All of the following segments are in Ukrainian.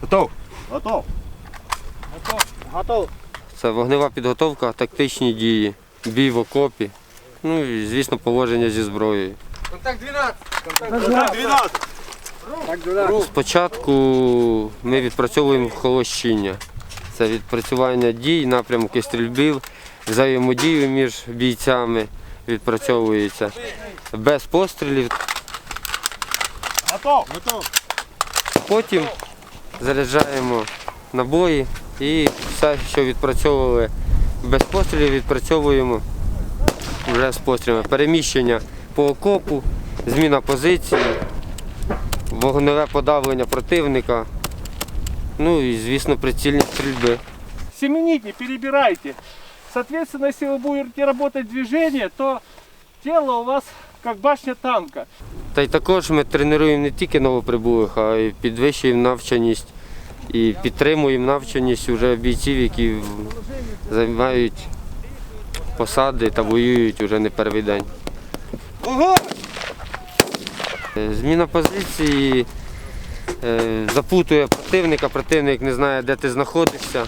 Готов. Готов. Готов. Готов. Це вогнева підготовка, тактичні дії, бій в окопі. Ну і, звісно, поводження зі зброєю. Контакт 12. Контакт 12. Спочатку ми відпрацьовуємо холощіння. Це відпрацювання дій, напрямки стрільбів, взаємодію між бійцями відпрацьовується. Без пострілів. Готов. Готов. Потім заряджаємо набої і все, що відпрацьовували без пострілів, відпрацьовуємо вже з пострілами. Переміщення по окопу, зміна позиції, вогневе подавлення противника. Ну і, звісно, прицільні стрільби. семените, перебирайте. Соответственно, если вы будете работать движение, то тело у вас как башня танка. Та й також ми тренуємо не тільки новоприбулих, а й підвищуємо навченість і підтримуємо навченість вже бійців, які займають посади та воюють вже не перший день. Е, Зміна позиції е, запутує противника, противник не знає, де ти знаходишся.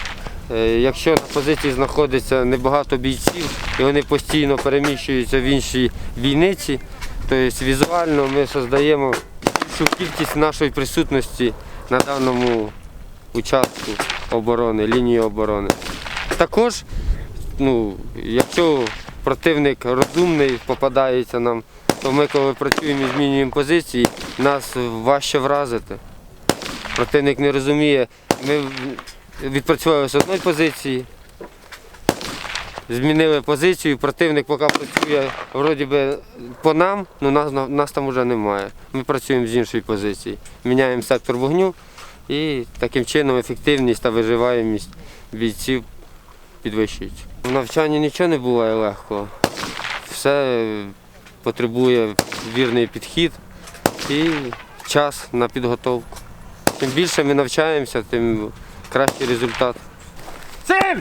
Е, Якщо на позиції знаходиться небагато бійців і вони постійно переміщуються в інші бійниці, то є візуально ми создаємо більшу кількість нашої присутності на даному участку оборони, лінії оборони. Також, ну, якщо противник розумний попадається нам, то ми, коли працюємо і змінюємо позиції, нас важче вразити. Противник не розуміє, ми відпрацювали з одної позиції, змінили позицію, противник поки працює вроді би по нам, але нас, нас там вже немає. Ми працюємо з іншої позиції. Міняємо сектор вогню і таким чином ефективність та виживаємість бійців підвищується. В навчанні нічого не буває легко. Все потребує вірний підхід і час на підготовку. Чим більше ми навчаємося, тим кращий результат. Цель!